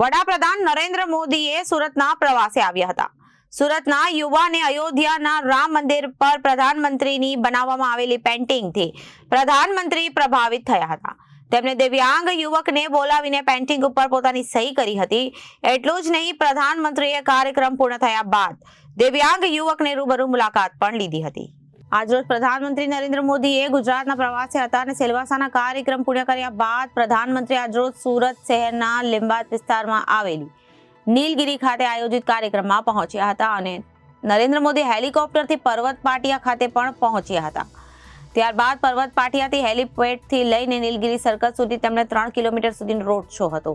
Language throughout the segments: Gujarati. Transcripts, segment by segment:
વડાપ્રધાન નરેન્દ્ર મોદીએ સુરતના પ્રવાસે આવ્યા હતા. સુરતના યુવાને અયોધ્યાના રામ મંદિર પર પ્રધાનમંત્રીની બનાવવામાં આવેલી પેન્ટિંગથી પ્રધાનમંત્રી પ્રભાવિત થયા હતા. તેમણે દિવ્યાંગ યુવકને બોલાવીને પેન્ટિંગ ઉપર પોતાની સહી કરી હતી. એટલું જ નહીં, પ્રધાનમંત્રીએ કાર્યક્રમ પૂર્ણ થયા બાદ દિવ્યાંગ યુવકને રૂબરૂ મુલાકાત પણ લીધી હતી. આજરોજ પ્રધાનમંત્રી નરેન્દ્ર મોદીએ ગુજરાતના પ્રવાસે હતા અને સેલવાસાના કાર્યક્રમ પૂર્ણ કર્યા બાદ પ્રધાનમંત્રી આજરોજ સુરત શહેરના લિંબાત વિસ્તારમાં આવેલી નીલગિરી ખાતે આયોજિત કાર્યક્રમમાં પહોંચ્યા હતા અને નરેન્દ્ર મોદી હેલિકોપ્ટરથી પર્વત પાટિયા ખાતે પણ પહોંચ્યા હતા. ત્યારબાદ પર્વત પાટિયાથી હેલિપેડથી લઈને નીલગિરી સર્કલ સુધી તેમણે ત્રણ કિલોમીટર સુધીનો રોડ શો હતો.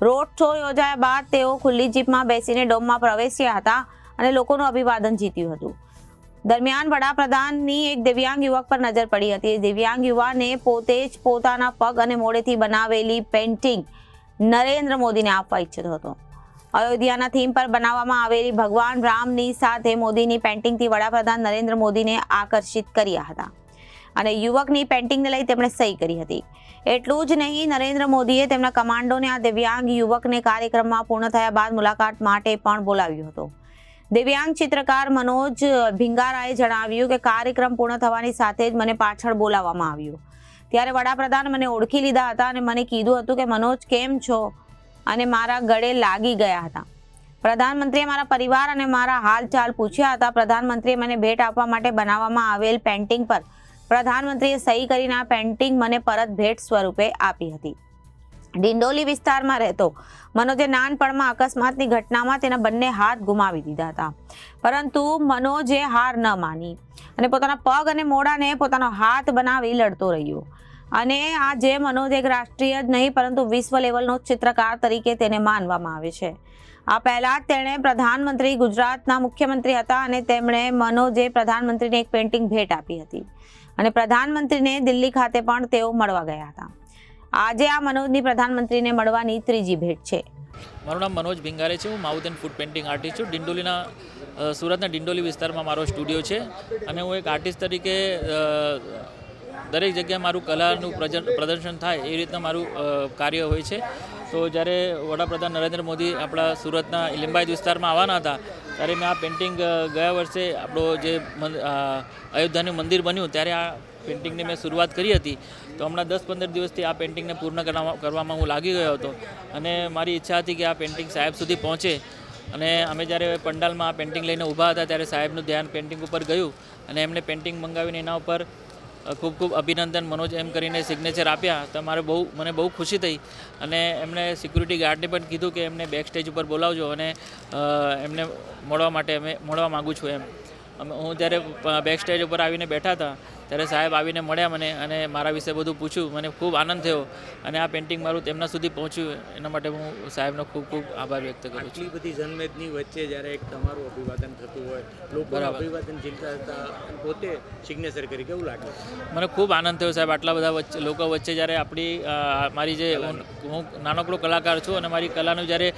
રોડ શો યોજાયા બાદ તેઓ ખુલ્લી જીપમાં બેસીને ડોમમાં પ્રવેશ્યા હતા અને લોકોનું અભિવાદન જીત્યું હતું. દરમિયાન વડાપ્રધાનની એક દિવ્યાંગ યુવક પર નજર પડી હતી. દિવ્યાંગ યુવાને પોતે જ પોતાના પગ અને મોડેથી બનાવેલી પેન્ટિંગ નરેન્દ્ર મોદીને આપવા ઈચ્છતો હતો. અયોધ્યાના થીમ પર બનાવવામાં આવેલી ભગવાન રામની સાથે મોદીની પેન્ટિંગથી વડાપ્રધાન નરેન્દ્ર મોદીને આકર્ષિત કર્યા હતા. અને યુવકની પેન્ટિંગને લઈ તેમણે સહી કરી હતી. એટલું જ નહીં, નરેન્દ્ર મોદીએ તેમના કમાન્ડોને આ દિવ્યાંગ યુવકને કાર્યક્રમમાં પૂર્ણ થયા બાદ મુલાકાત માટે પણ બોલાવ્યો હતો. દિવ્યાંગ ચિત્રકાર મનોજ ભિંગારાએ જણાવ્યું કે કાર્યક્રમ પૂર્ણ થવાની સાથે જ મને પાછળ બોલાવવામાં આવ્યું. ત્યારે વડાપ્રધાન મને ઓળખી લીધા હતા અને મને કીધું હતું કે, મનોજ, કેમ છો? અને મારા ગળે લાગી ગયા હતા. પ્રધાનમંત્રીએ મારા પરિવાર અને મારા હાલચાલ પૂછ્યા હતા. પ્રધાનમંત્રીએ મને ભેટ આપવા માટે બનાવવામાં આવેલ પેન્ટિંગ પર પ્રધાનમંત્રીએ સહી કરીને આ પેન્ટિંગ મને પરત ભેટ સ્વરૂપે આપી હતી. ડિંડોલી વિસ્તારમાં રહેતો મનોજે નાનપણમાં અકસ્માતની ઘટનામાં તેના બંને હાથ ગુમાવી દીધા હતા. પરંતુ મનોજે હાર ન માની અને પોતાના પગ અને મોડાને પોતાનો હાથ બનાવી લડતો રહ્યો. અને આ જે મનોજ એક રાષ્ટ્રીય જ નહીં, પરંતુ વિશ્વ લેવલનો ચિત્રકાર તરીકે તેને માનવામાં આવે છે. આ પહેલા જ તેણે પ્રધાનમંત્રી ગુજરાતના મુખ્યમંત્રી હતા અને તેમણે મનોજે પ્રધાનમંત્રીને એક પેઇન્ટિંગ ભેટ આપી હતી. અને પ્રધાનમંત્રીને દિલ્હી ખાતે પણ તેઓ મળવા ગયા હતા. આજે આ મનોજની પ્રધાનમંત્રીને મળવાની ત્રીજી ભેટ છે. મારું નામ મનોજ ભિંગારે છે. હું mouth and foot painting artist છું. ડિંડોલીના સુરતના ડિંડોલી વિસ્તારમાં મારો સ્ટુડિયો છે. અને હું એક આર્ટિસ્ટ તરીકે દરેક જગ્યાએ મારું કલાનું પ્રદર્શન થાય એ રીતના મારું કાર્ય હોય છે. તો જ્યારે વડાપ્રધાન નરેન્દ્ર મોદી આપણા સુરતના લિંબાયત વિસ્તારમાં આવવાના હતા, ત્યારે મેં આ પેઇન્ટિંગ ગયા વર્ષે આપણો જે અયોધ્યાનું મંદિર બન્યું, ત્યારે આ પેઇન્ટિંગની મેં શરૂઆત કરી હતી. તો હમણાં દસ પંદર દિવસથી આ પેઇન્ટિંગને પૂર્ણ કરવા- કરવામાં હું લાગી ગયો હતો. અને મારી ઈચ્છા હતી કે આ પેઇન્ટિંગ સાહેબ સુધી પહોંચે. અને અમે જ્યારે પંડાલમાં આ પેઇન્ટિંગ લઈને ઊભા હતા, ત્યારે સાહેબનું ધ્યાન પેઇન્ટિંગ ઉપર ગયું. અને એમણે પેઇન્ટિંગ મંગાવીને એના ઉપર ખૂબ ખૂબ અભિનંદન મનોજ એમ કરીને સિગ્નેચર આપ્યા. તો મારે બહુ, મને બહુ ખુશી થઈ અને એમણે સિક્યુરિટી ગાર્ડને પણ કીધું કે એમને બેક સ્ટેજ ઉપર બોલાવજો અને એમને મળવા માટે અમે, મળવા માગું છું એમ. અમે, હું જ્યારે બેક સ્ટેજ ઉપર આવીને બેઠા હતા ત્યારે સાહેબ આવીને મળ્યા મને અને મારા વિશે બધું પૂછ્યું. મને ખૂબ આનંદ થયો અને આ પેઇન્ટિંગ મારું તેમના સુધી પહોંચ્યું. એના માટે હું સાહેબનો ખૂબ ખૂબ આભાર વ્યક્ત કરું છું. બધી જનમેદની વચ્ચે જ્યારે એક તમારું અભિવાદન થતું હોય લોકો. અભિવાદન ચિંતા હતા પોતે સિગ્નેચર કરી કેવું લાગે? મને ખૂબ આનંદ થયો સાહેબ આટલા બધા વચ્ચે લોકો વચ્ચે જ્યારે આપણી મારી જે હું હું નાનકડો કલાકાર છું અને મારી કલાનું જ્યારે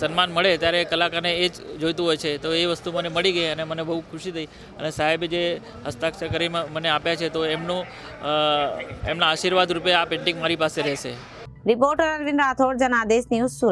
સન્માન મળે ત્યારે કલાકારને એ જ જોઈતું હોય છે. તો એ વસ્તુ મને મળી ગઈ અને મને બહુ ખુશી થઈ. અને સાહેબે જે હસ્તાક્ષર કરી મને આપ્યા છે, તો એમનું એમના આશીર્વાદ રૂપે આ પેઇન્ટિંગ મારી પાસે રહેશે. Reporter Arvind Rathod, Janadesh news Surat.